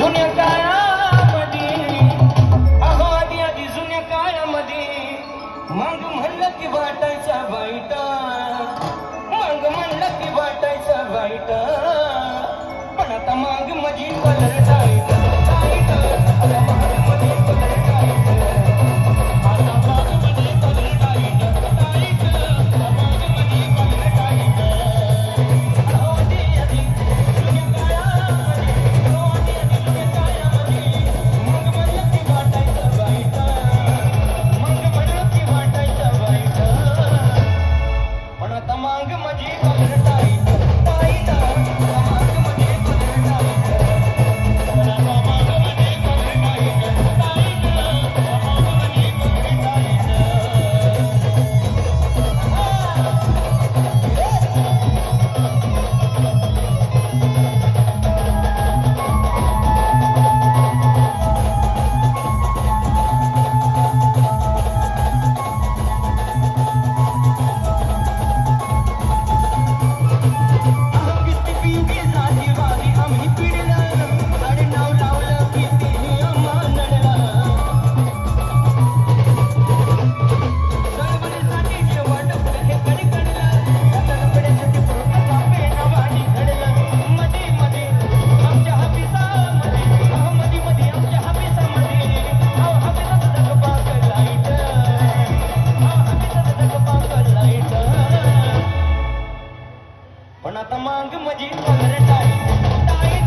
जुन्या काळामध्ये. अहो आधी आधी जुन्या काळामध्ये. मग म्हणलं की वाटायचा वाईट. मग म्हणलं की वाटायचा वाईट. पण आता मग माझी कलर जायचं पण आता मांग माझी टाळी